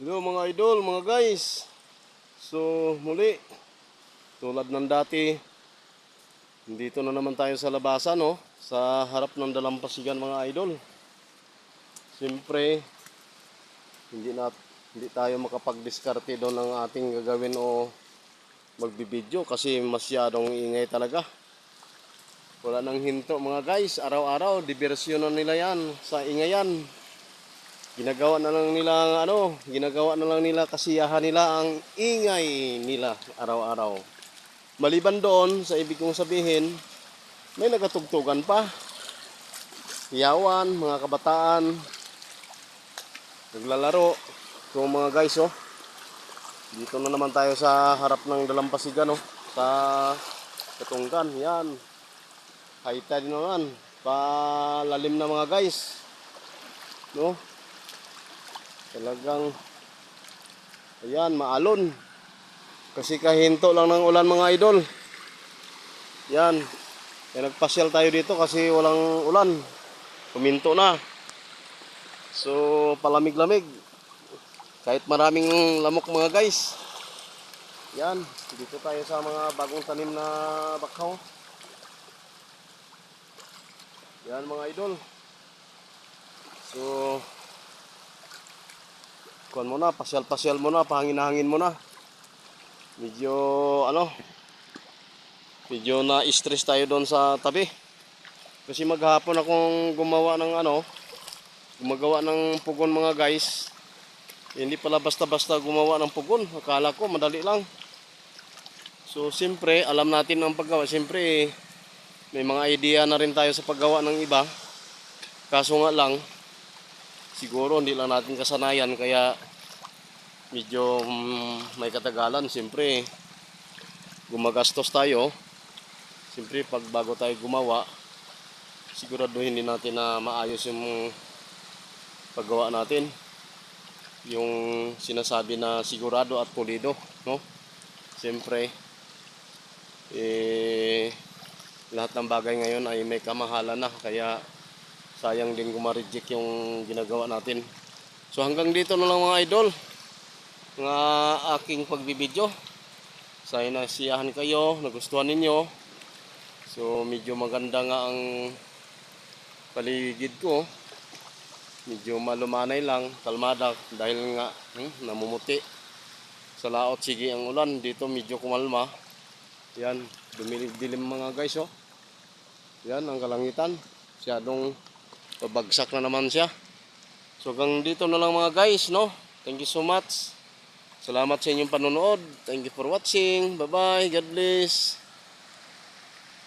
Hello mga idol, mga guys. So muli, tulad ng dati, dito na naman tayo sa labasan, no? Sa harap ng dalampasigan mga idol. Siyempre, hindi na hindi tayo makapag-diskarte doon ng ating gagawin o magbibideo kasi masyadong ingay talaga. Wala nang hinto mga guys, araw-araw diversyon na nila yan sa ingayan. Ginagawa na lang nila ang ano, ginagawa na lang nila kasiyahan nila ang ingay nila araw-araw. Maliban doon, sa ibig kong sabihin, may nagatugtugan pa. Yawan, mga kabataan, naglalaro. So mga guys, oh, dito na naman tayo sa harap ng dalampasigan, oh, sa Katunggan, yan. High tide naman, palalim na mga guys. No? Talagang ayan, maalon. Kasi kahinto lang ng ulan mga idol. Yan. Kaya nagpasyal tayo dito kasi walang ulan. Kuminto na. So, palamig-lamig. Kahit maraming lamok mga guys. Yan. Dito tayo sa mga bagong tanim na bakaw. Yan mga idol. So, kuan mo na, pasyal-pasyal mo na, pahangin-hangin mo na. Medyo, ano, medyo na-stress tayo doon sa tabi. Kasi maghapon akong gumawa ng ano, gumagawa ng pugon mga guys. Hindi pala basta-basta gumawa ng pugon. Akala ko madali lang. So, siyempre, alam natin ang paggawa. Siyempre, may mga idea na rin tayo sa paggawa ng iba. Kaso nga lang, siguro hindi lang natin kasanayan kaya medyo mm, may katagalan. Siyempre, gumagastos tayo. Siyempre, pag bago tayo gumawa, siguraduhin din natin na maayos yung paggawa natin. Yung sinasabi na sigurado at pulido, no? Siyempre, eh, lahat ng bagay ngayon ay may kamahalan na kaya sayang din gumareject yung ginagawa natin. So hanggang dito na lang mga idol ng aking pagbibideo. Sana nasiyahan kayo, nagustuhan ninyo. So medyo maganda nga ang paligid ko. Medyo malumanay lang, kalmada dahil nga hmm, namumuti. Sa laot sige ang ulan, dito medyo kumalma. Yan, dumilim-dilim mga guys oh. Yan ang kalangitan. Siyadong pabagsak na naman siya. So hanggang dito na lang mga guys, no? Thank you so much. Salamat sa inyong panonood. Thank you for watching. Bye-bye. God bless.